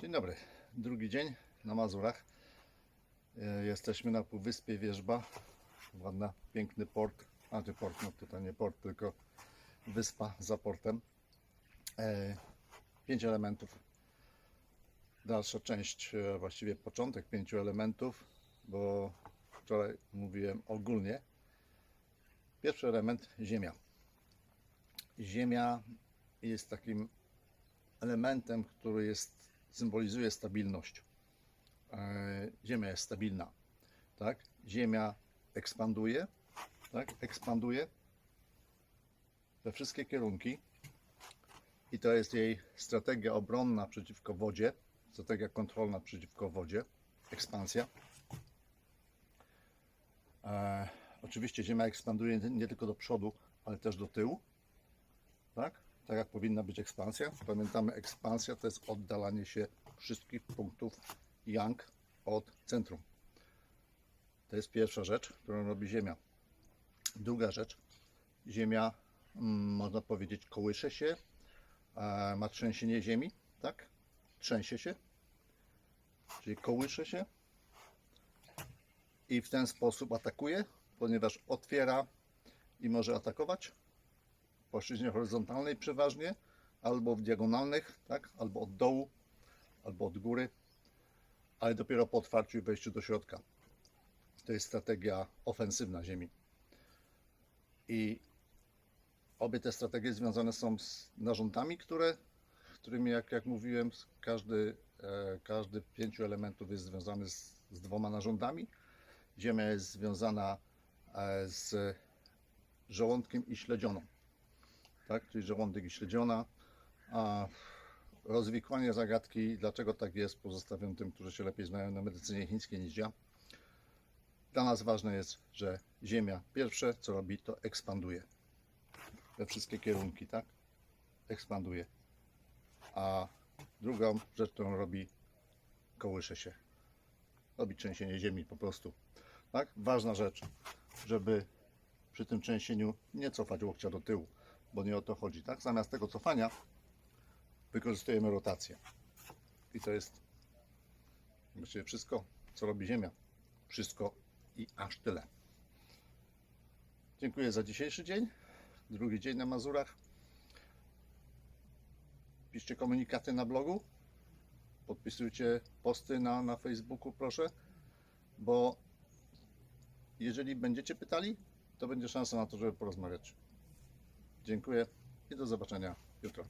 Dzień dobry. Drugi dzień na Mazurach. E, Jesteśmy na Półwyspie Wierzba. Ładna, piękny port. A ty port, no tutaj nie port, tylko wyspa za portem. E, Pięć elementów. Dalsza część, e, właściwie początek pięciu elementów, bo wczoraj mówiłem ogólnie. Pierwszy element ziemia. Ziemia jest takim elementem, który jest, symbolizuje stabilność. E, Ziemia jest stabilna, tak? Ziemia ekspanduje, tak? Ekspanduje we wszystkie kierunki i to jest jej strategia obronna przeciwko wodzie, strategia kontrolna przeciwko wodzie, ekspansja. E, oczywiście Ziemia ekspanduje nie- nie tylko do przodu, ale też do tyłu, tak? Tak jak powinna być ekspansja. Pamiętamy, ekspansja to jest oddalanie się wszystkich punktów yang od centrum. To jest pierwsza rzecz, którą robi Ziemia. Druga rzecz, Ziemia, mm, można powiedzieć, kołysze się, e, ma trzęsienie Ziemi, tak? Trzęsie się, czyli kołysze się i w ten sposób atakuje, ponieważ otwiera i może atakować płaszczyźnie horyzontalnej przeważnie, albo w diagonalnych, tak? albo od dołu, albo od góry, ale dopiero po otwarciu i wejściu do środka. To jest strategia ofensywna Ziemi. I obie te strategie związane są z narządami, które, którymi, jak, jak mówiłem, każdy, e, każdy pięciu elementów jest związany z, z dwoma narządami. Ziemia jest związana e, z żołądkiem i śledzioną tak? czyli żołądek i śledziona. A rozwikłanie zagadki, dlaczego tak jest, pozostawiam tym, którzy się lepiej znają na medycynie chińskiej niż ja. Dla nas ważne jest, że Ziemia pierwsze co robi, to ekspanduje we wszystkie kierunki, tak? Ekspanduje. A drugą rzecz, którą robi, kołysze się. Robi trzęsienie ziemi po prostu. Tak? Ważna rzecz, żeby przy tym trzęsieniu nie cofać łokcia do tyłu bo nie o to chodzi, tak? Zamiast tego cofania wykorzystujemy rotację. I to jest właściwie wszystko, co robi Ziemia. Wszystko i aż tyle. Dziękuję za dzisiejszy dzień. Drugi dzień na Mazurach. Piszcie komunikaty na blogu. Podpisujcie posty na, na Facebooku, proszę, bo jeżeli będziecie pytali, to będzie szansa na to, żeby porozmawiać. Dziękuję i do zobaczenia jutro.